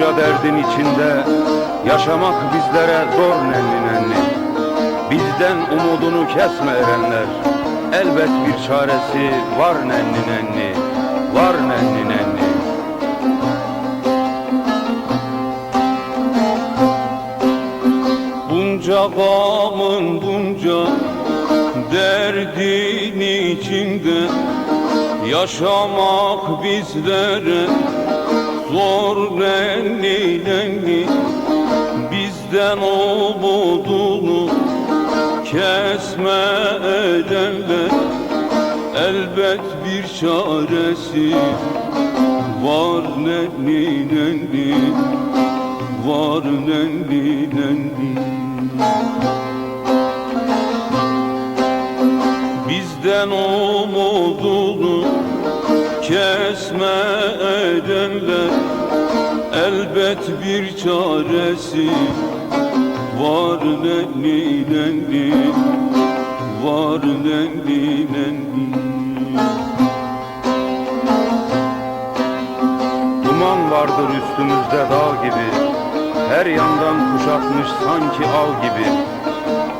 Bunca derdin içinde yaşamak bizlere zor nenni nenni. Bizden umudunu kesme erenler. Elbet bir çaresi var nenni nenni. Var nenni nenni. Bunca gamın bunca derdin içinde Yaşamak bizlere zor nenni nenni Bizden umudunu kesme edenler Elbet bir çaresi var nenni nenni Var nenni nenni Bizden umudunu kesme edenler Elbet bir çaresi var nenni nenni Var nenni nenni Duman vardır üstümüzde dağ gibi Her yandan kuşatmış sanki al gibi.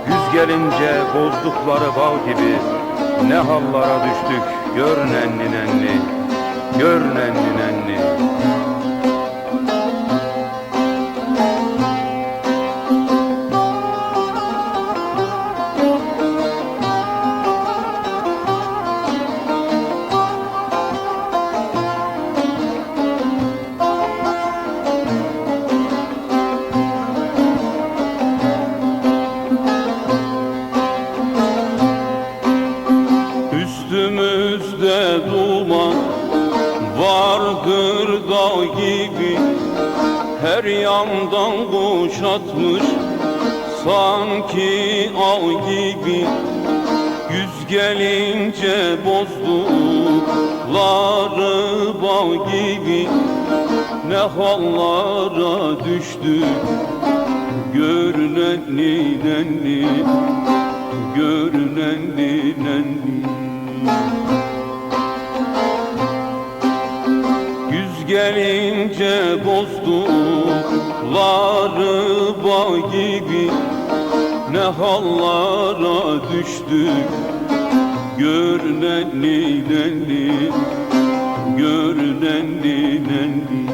Güz gelince bozdukları bal gibi Ne hallara düştük gör nenni nenni Gör nenni nenni Her yandan kuşatmış sanki ağ gibi. Yüz gelince bozdukları bağ gibi. Ne hallara düştük gör nenni nenni Gör nenni gelince bozdukları bağ gibi. Ne hallara düştük Gör nenni nenni Gör nenni nenni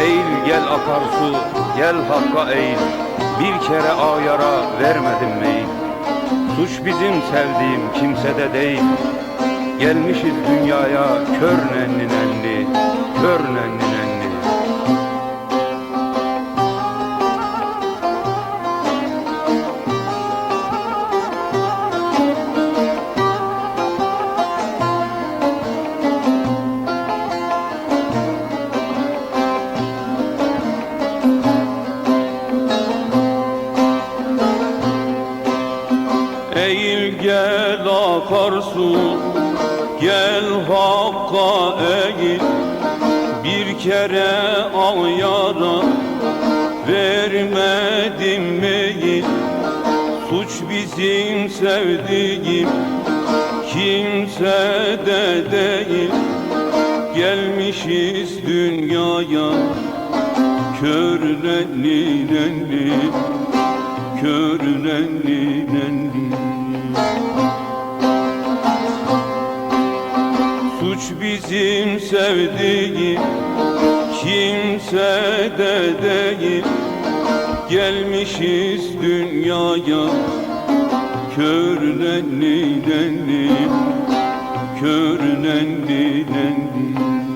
Eğil gel akarsu gel hakka eğil. Bir kere ayara vermedim meyil Suç bizim sevdiğim kimsede değil. Gelmişiz dünyaya kör nenni nenni Kör nenni nenni gel akarsu Gel hakka eğil Bir kere al yara Vermedim meyil Suç bizim sevdiğim Kimse de değil. Gelmişiz dünyaya Kör nenni nenni Kör nenni nenni Suç bizim sevdiğim kimse de değil. Gelmişiz dünyaya kör nenni nenni Kör nenni nenni